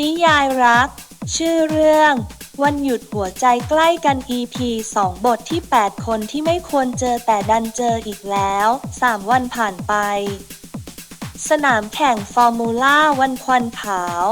นิยายรัก ชื่อเรื่อง วันหยุดหัวใจใกล้กัน EP 2 บทที่ 8 คนที่ไม่ควรเจอแต่ดันเจออีกแล้ว 3 วันผ่านไป สนามแข่งฟอร์มูล่าวันควันขาว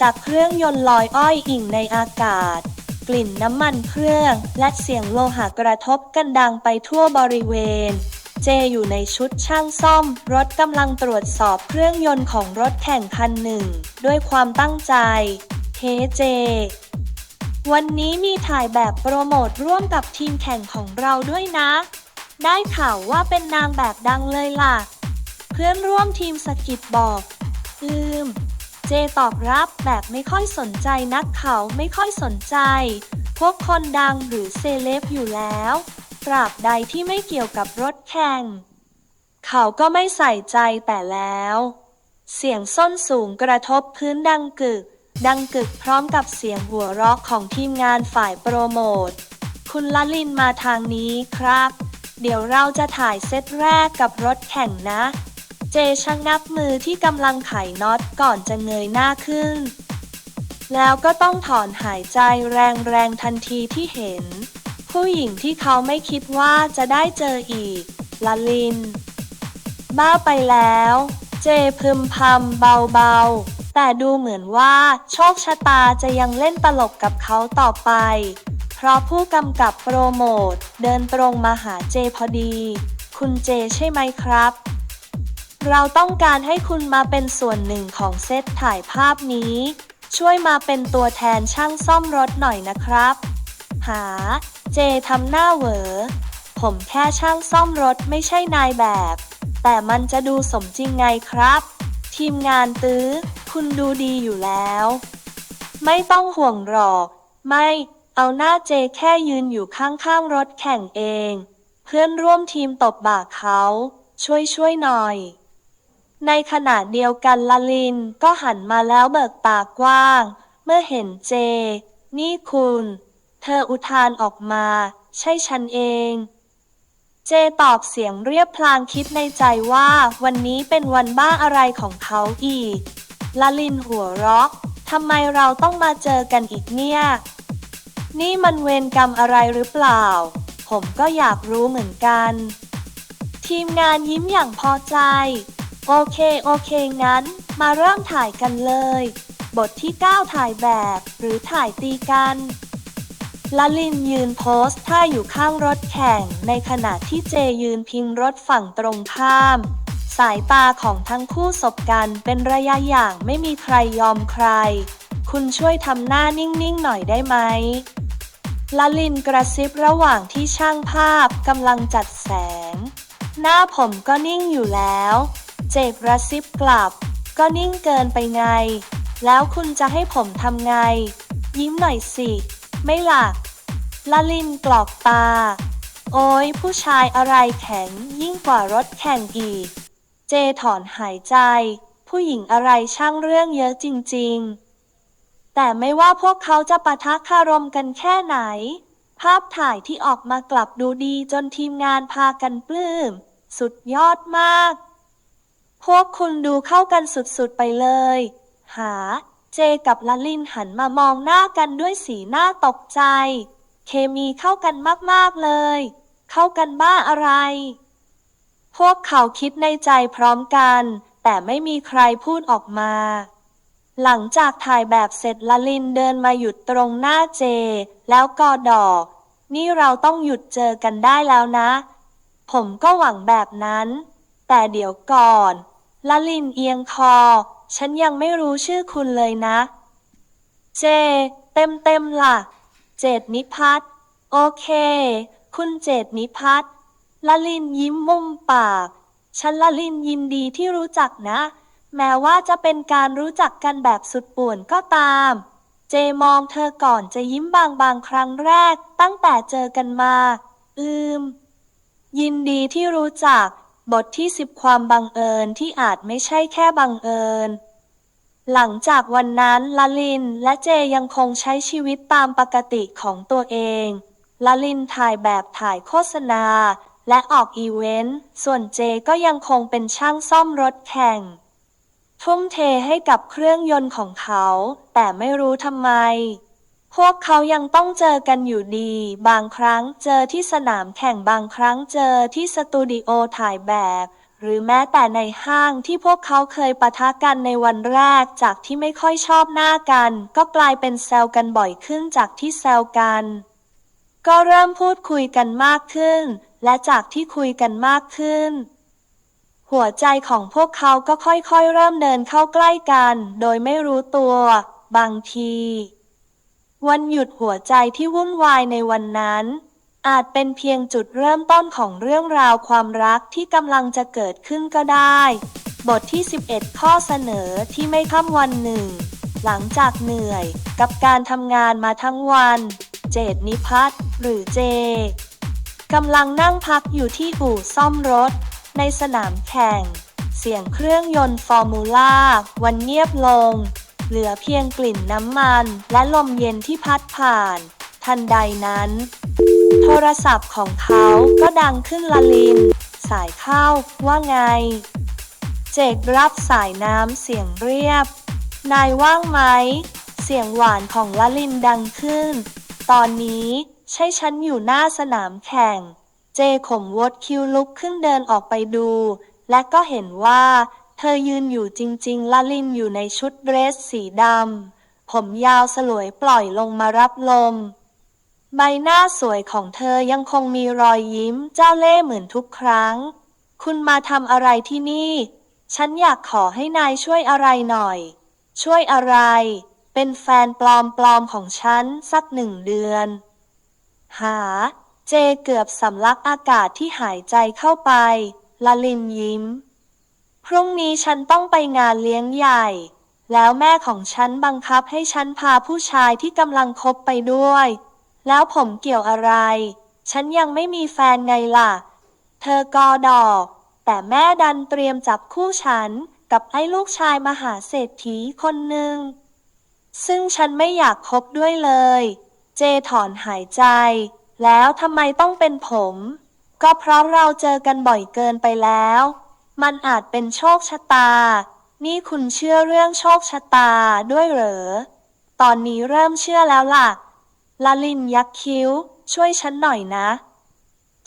จากเครื่องยนต์ลอยอ้อยอิ่งในอากาศ กลิ่นน้ำมันเครื่อง และเสียงโลหะกระทบกันดังไปทั่วบริเวณ เจอยู่ในชุดช่างซ่อม รถกำลังตรวจสอบเครื่องยนต์ของรถแข่งคันหนึ่ง ด้วยความตั้งใจ เฮเจ วันนี้มีถ่ายแบบโปรโมทร่วมกับทีมแข่งของเราด้วยนะ ได้ข่าวว่าเป็นนางแบบดังเลยล่ะ เพื่อนร่วมทีมสกิดบอก อืม เจตอบรับแบบไม่ค่อยสนใจนักเขาไม่ค่อยสนใจ พวกคนดังหรือเซเลบอยู่แล้ว ราบใดที่ไม่เกี่ยวกับรถแข่ง เขาก็ไม่ใส่ใจแต่แล้ว เสียงส้นสูงกระทบพื้นดังกึก ดังกึกพร้อมกับเสียงหัวเราะของทีมงานฝ่ายโปรโมท คุณละลินมาทางนี้ครับ เดี๋ยวเราจะถ่ายเซตแรกกับรถแข่งนะ เจชะงักมือที่กำลังไขน็อตก่อนจะเงยหน้าขึ้น แล้วก็ต้องถอนหายใจแรงๆทันทีที่เห็น ผู้หญิงที่เขาไม่คิดว่าจะได้เจออีก ละลิน บ้าไปแล้ว เจพึมพำเบาๆ แต่ดูเหมือนว่าโชคชะตาจะยังเล่นตลกกับเขาต่อไป เพราะผู้กำกับโปรโมทเดินตรงมาหาเจพอดี คุณเจใช่ไหมครับ เราต้องการให้คุณมาเป็นส่วนหนึ่งของเซตถ่ายภาพนี้ ช่วยมาเป็นตัวแทนช่างซ่อมรถหน่อยนะครับ หา เจทำหน้าเหวอ ผมแค่ช่างซ่อมรถไม่ใช่นายแบบ แต่มันจะดูสมจริงไงครับ ทีมงานตื้อ คุณดูดีอยู่แล้ว ไม่ต้องห่วงหรอก ไม่ เอาหน้าเจแค่ยืนอยู่ข้างๆรถแข่งเอง เพื่อนร่วมทีมตบบ่าเขา ช่วยช่วยหน่อย ในขณะเดียวกันลลินก็หันมาแล้วเบิกตากกว้าง เมื่อเห็นเจ นี่คุณ เธออุทานออกมา ใช่ฉันเอง เจตอบเสียงเรียบพลางคิดในใจว่าวันนี้เป็นวันบ้าอะไรของเขาอีกลาลินหัวเราะทำไมเราต้องมาเจอกันอีกเนี่ย นี่มันเวรกรรมอะไรหรือเปล่า ผมก็อยากรู้เหมือนกัน ทีมงานยิ้มอย่างพอใจ โอเคโอเคงั้น มาเริ่มถ่ายกันเลย บทที่ 9 ถ่ายแบบ หรือถ่ายตีกัน ลลินยืนโพสท่าอยู่ข้างรถแข่ง ในขณะที่เจยืนพิงรถฝั่งตรงข้าม สายตาของทั้งคู่สบกันเป็นระยะอย่างไม่มีใครยอมใคร คุณช่วยทำหน้านิ่งๆหน่อยได้ไหมลลินกระซิบระหว่างที่ช่างภาพกำลังจัดแสง หน้าผมก็นิ่งอยู่แล้ว เจกระซิบกลับ ก็นิ่งเกินไปไง แล้วคุณจะให้ผมทำไง ยิ้มหน่อยสิ ไม่หล่ะลาลินกรอกตา โอ้ยผู้ชายอะไรแข็งยิ่งกว่ารถแข่งอีก เจถอนหายใจ ผู้หญิงอะไรช่างเรื่องเยอะจริง ๆ แต่ไม่ว่าพวกเขาจะปะทะคารมกันแค่ไหน ภาพถ่ายที่ออกมากลับดูดีจนทีมงานพากันปลื้ม สุดยอดมาก พวกคุณดูเข้ากันสุดๆไปเลย หา เจกับลาลินหันมามองหน้ากันด้วยสีหน้าตกใจ เคมีเข้ากันมากๆเลย เข้ากันบ้าอะไร พวกเขาคิดในใจพร้อมกัน แต่ไม่มีใครพูดออกมา หลังจากถ่ายแบบเสร็จลาลินเดินมาหยุดตรงหน้าเจ แล้วกอดอก นี่เราต้องหยุดเจอกันได้แล้วนะ ผมก็หวังแบบนั้น แต่เดี๋ยวก่อนลาลินเอียงคอ ฉันยังไม่รู้ชื่อคุณเลยนะ เจ เต็มเต็มล่ะ เจดนิพัฒน์โอเค คุณเจดนิพัฒน์ลลินยิ้มมุมปาก ฉันลลินยินดีที่รู้จักนะ แม้ว่าจะเป็นการรู้จักกันแบบสุดป่วนก็ตาม เจมองเธอก่อนจะยิ้มบางบางครั้งแรก ตั้งแต่เจอกันมา อืม ยินดีที่รู้จัก บทที่สิบความบังเอิญที่อาจไม่ใช่แค่บังเอิญ หลังจากวันนั้นลาลินและเจยังคงใช้ชีวิตตามปกติของตัวเองลาลินถ่ายแบบถ่ายโฆษณา และออกอีเวนต์ ส่วนเจก็ยังคงเป็นช่างซ่อมรถแข่ง ทุ่มเทให้กับเครื่องยนต์ของเขา แต่ไม่รู้ทำไม พวกเขายังต้องเจอกันอยู่ดี บางครั้งเจอที่สนามแข่งบางครั้งเจอที่สตูดิโอถ่ายแบบ หรือแม้แต่ในห้างที่พวกเขาเคยปะทะกันในวันแรกจากที่ไม่ค่อยชอบหน้ากัน ก็กลายเป็นแซวกันบ่อยขึ้นจากที่แซวกัน ก็เริ่มพูดคุยกันมากขึ้น และจากที่คุยกันมากขึ้นหัวใจของพวกเขาก็ค่อยๆ เริ่มเดินเข้าใกล้กัน โดยไม่รู้ตัว บางที วันหยุดหัวใจที่วุ่นวายในวันนั้น อาจเป็นเพียงจุดเริ่มต้นของเรื่องราวความรักที่กำลังจะเกิดขึ้นก็ได้ บทที่ 11 ข้อเสนอที่ไม่ค่ำวันหนึ่ง หลังจากเหนื่อยกับการทำงานมาทั้งวัน เจดนิพัฒหรือเจกำลังนั่งพักอยู่ที่อู่ซ่อมรถ ในสนามแข่ง เสียงเครื่องยนต์ฟอร์มูล่า วันเงียบลง เหลือเพียงกลิ่นน้ำมัน และลมเย็นที่พัดผ่าน ทันใดนั้น โทรศัพท์ของเขาก็ดังขึ้นละลิน สายเข้าว่าไง เจกรับสายน้ำเสียงเรียบ นายว่างไหม เสียงหวานของละลินดังขึ้น ตอนนี้ใช่ฉันอยู่หน้าสนามแข่ง เจขมวดคิ้วลุกขึ้นเดินออกไปดู และก็เห็นว่า เธอยืนอยู่จริง ๆ ละลินอยู่ในชุดเดรสสีดำ ผมยาวสลวยปล่อยลงมารับลม ใบหน้าสวยของเธอยังคงมีรอยยิ้มเจ้าเล่ห์เหมือนทุกครั้ง คุณมาทำอะไรที่นี่ ฉันอยากขอให้นายช่วยอะไรหน่อย ช่วยอะไร เป็นแฟนปลอมๆของฉันสักหนึ่งเดือน หา เจเกือบสำลักอากาศที่หายใจเข้าไปละลินยิ้ม พรุ่งนี้ฉันต้องไปงานเลี้ยงใหญ่ แล้วแม่ของฉันบังคับให้ฉันพาผู้ชายที่กำลังคบไปด้วย แล้วผมเกี่ยวอะไร ฉันยังไม่มีแฟนไงล่ะ เธอกอดอก แต่แม่ดันเตรียมจับคู่ฉันกับไอ้ลูกชายมหาเศรษฐีคนหนึ่ง ซึ่งฉันไม่อยากคบด้วยเลย เจถอนหายใจ แล้วทำไมต้องเป็นผม ก็เพราะเราเจอกันบ่อยเกินไปแล้ว มันอาจเป็นโชคชะตา นี่คุณเชื่อเรื่องโชคชะตาด้วยเหรอ ตอนนี้เริ่มเชื่อแล้วล่ะ ลาลินยักคิ้ว ช่วยฉันหน่อยนะ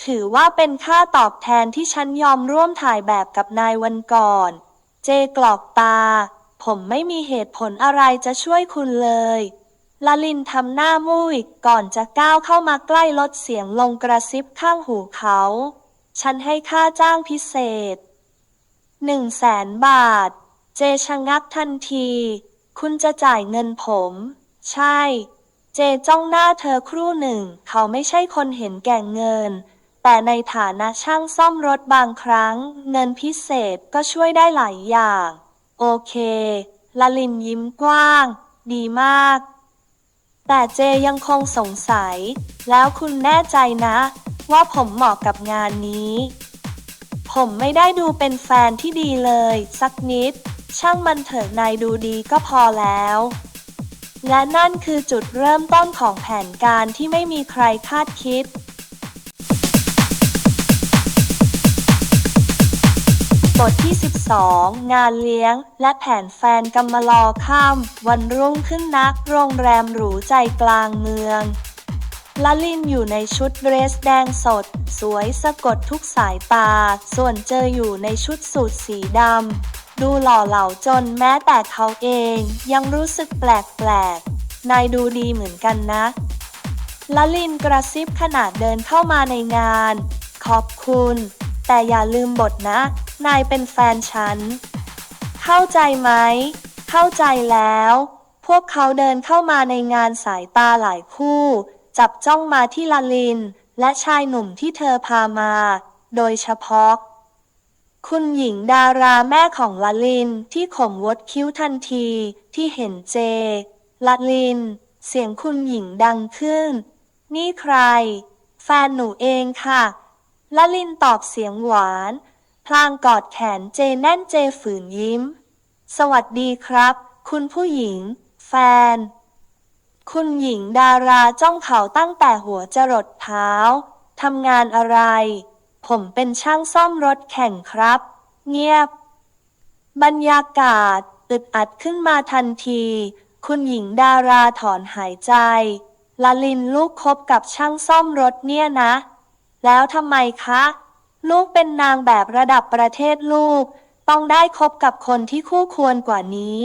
ถือว่าเป็นค่าตอบแทนที่ฉันยอมร่วมถ่ายแบบกับนายวันก่อน เจกรอกตา ผมไม่มีเหตุผลอะไรจะช่วยคุณเลยลาลินทำหน้ามุ้ยก่อนจะก้าวเข้ามาใกล้ลดเสียงลงกระซิบข้างหูเขา ฉันให้ค่าจ้างพิเศษ หนึ่งแสนบาท เจชะงักทันที คุณจะจ่ายเงินผม ใช่ เจจ้องหน้าเธอครู่หนึ่ง เขาไม่ใช่คนเห็นแก่เงิน แต่ในฐานะช่างซ่อมรถบางครั้ง เงินพิเศษก็ช่วยได้หลายอย่าง โอเคลาลินยิ้มกว้าง ดีมาก แต่เจยังคงสงสัย แล้วคุณแน่ใจนะ ว่าผมเหมาะกับงานนี้ ผมไม่ได้ดูเป็นแฟนที่ดีเลย สักนิด ช่างมันเถอะนายดูดีก็พอแล้ว และนั่นคือจุดเริ่มต้นของแผนการที่ไม่มีใครคาดคิดบทที่ 12 งานเลี้ยง และแผนแฟนกำมารอค่ำวันรุ่งขึ้นนักโรงแรมหรูใจกลางเมือง ละลินอยู่ในชุดเดรสแดงสด สวยสะกดทุกสายตา ส่วนเจออยู่ในชุดสูทสีดำ ดูหล่อเหลาจนแม้แต่เขาเองยังรู้สึกแปลกๆ นายดูดีเหมือนกันนะละลินกระซิบขณะเดินเข้ามาในงาน ขอบคุณ แต่อย่าลืมบทนะ นายเป็นแฟนฉัน เข้าใจไหม เข้าใจแล้ว พวกเขาเดินเข้ามาในงานสายตาหลายคู่ จับจ้องมาที่ลาลิน และชายหนุ่มที่เธอพามา โดยเฉพาะ คุณหญิงดาราแม่ของลาลินที่ขมวดคิ้วทันทีที่เห็นเจลาลิน เสียงคุณหญิงดังขึ้น นี่ใคร แฟนหนูเองค่ะลาลินตอบเสียงหวาน พลางกอดแขนเจแน่นเจฝืนยิ้ม สวัสดีครับ คุณผู้หญิง แฟน คุณหญิงดาราจ้องเขาตั้งแต่หัวจรดเท้า ทำงานอะไร ผมเป็นช่างซ่อมรถแข่งครับ เงียบ บรรยากาศอึดอัดขึ้นมาทันที คุณหญิงดาราถอนหายใจลาลินลูกคบกับช่างซ่อมรถเนี่ยนะ แล้วทำไมคะ ลูกเป็นนางแบบระดับประเทศลูก ต้องได้คบกับคนที่คู่ควรกว่านี้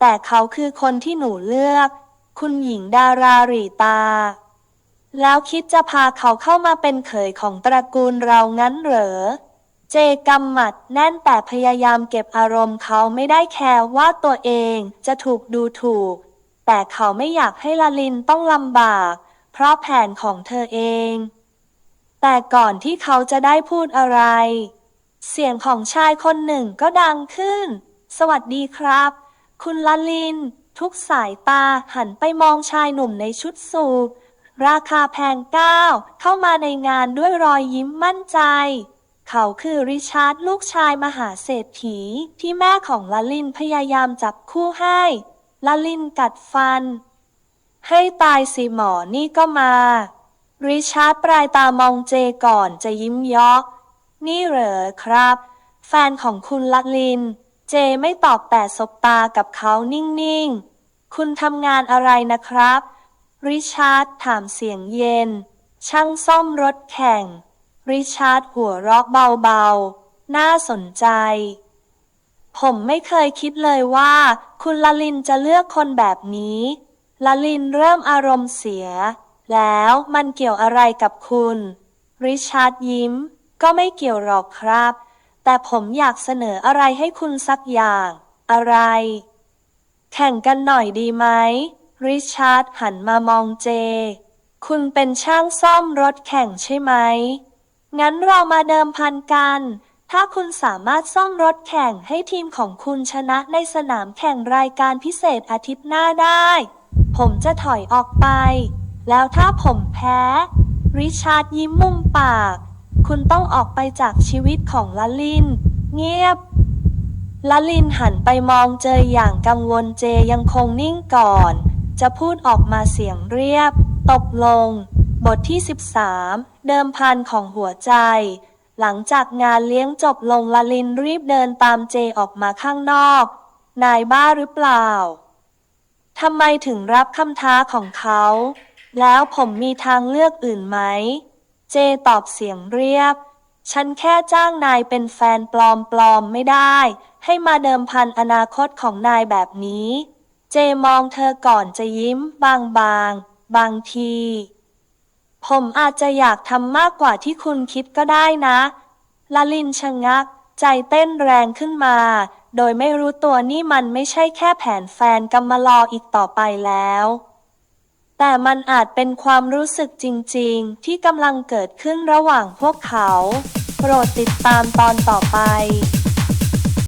แต่เขาคือคนที่หนูเลือก คุณหญิงดาราหรีตา แล้วคิดจะพาเขาเข้ามาเป็นเขยของตระกูลเรางั้นเหรอ เจกำหมัดแน่นแต่พยายามเก็บอารมณ์เขาไม่ได้แคร์ว่าตัวเองจะถูกดูถูก แต่เขาไม่อยากให้ลาลินต้องลำบาก เพราะแผนของเธอเอง แต่ก่อนที่เขาจะได้พูดอะไร เสียงของชายคนหนึ่งก็ดังขึ้น สวัสดีครับ คุณลาลิน ทุกสายตาหันไปมองชายหนุ่มในชุดสูทราคาแพงก้าวเข้ามาในงานด้วยรอยยิ้มมั่นใจ เขาคือริชาร์ดลูกชายมหาเศรษฐีที่แม่ของลาลินพยายามจับคู่ให้ลาลินกัดฟัน ให้ตายสิหมอนี่ก็มา ริชาร์ดปลายตามองเจก่อนจะยิ้มยาะนี่เหรอครับ แฟนของคุณลักลิน เจไม่ตอบแต่สบตากับเขานิ่งๆ คุณทำงานอะไรนะครับ ริชาร์ดถามเสียงเย็น ช่างซ่อมรถแข่ง ริชาร์ดหัวเราะเบาๆ น่าสนใจ ผมไม่เคยคิดเลยว่า คุณลาลินจะเลือกคนแบบนี้ลาลินเริ่มอารมณ์เสีย แล้วมันเกี่ยวอะไรกับคุณ ริชาร์ดยิ้ม ก็ไม่เกี่ยวหรอกครับ แต่ผมอยากเสนออะไรให้คุณสักอย่าง อะไร แข่งกันหน่อยดีไหม ริชาร์ดหันมามองเจ คุณเป็นช่างซ่อมรถแข่งใช่ไหม งั้นเรามาเดิมพันกัน ถ้าคุณสามารถซ่อมรถแข่งให้ทีมของคุณชนะในสนามแข่งรายการพิเศษอาทิตย์หน้าได้ ผมจะถอยออกไป แล้วถ้าผมแพ้ ริชาร์ดยิ้มมุมปาก คุณต้องออกไปจากชีวิตของลาลิน เงียบลลินหันไปมองเจออย่างกังวลเจยังคงนิ่งก่อน จะพูดออกมาเสียงเรียบตกลง บทที่ 13 เดิมพันของหัวใจ หลังจากงานเลี้ยงจบลงลลินรีบเดินตามเจออกมาข้างนอก นายบ้าหรือเปล่าทำไมถึงรับคำท้าของเขา แล้วผมมีทางเลือกอื่นไหม เจตอบเสียงเรียบ ฉันแค่จ้างนายเป็นแฟนปลอมๆไม่ได้ ให้มาเดิมพันอนาคตของนายแบบนี้ เจมองเธอก่อนจะยิ้ม บางบางๆบางที ผมอาจจะอยากทำมากกว่าที่คุณคิดก็ได้นะลาลินชะงัก ใจเต้นแรงขึ้นมา โดยไม่รู้ตัวนี่มันไม่ใช่แค่แผนแฟนกำมะลออีกต่อไปแล้ว แต่มันอาจเป็นความรู้สึกจริงๆ ที่กำลังเกิดขึ้นระหว่างพวกเขา โปรดติดตามตอนต่อไป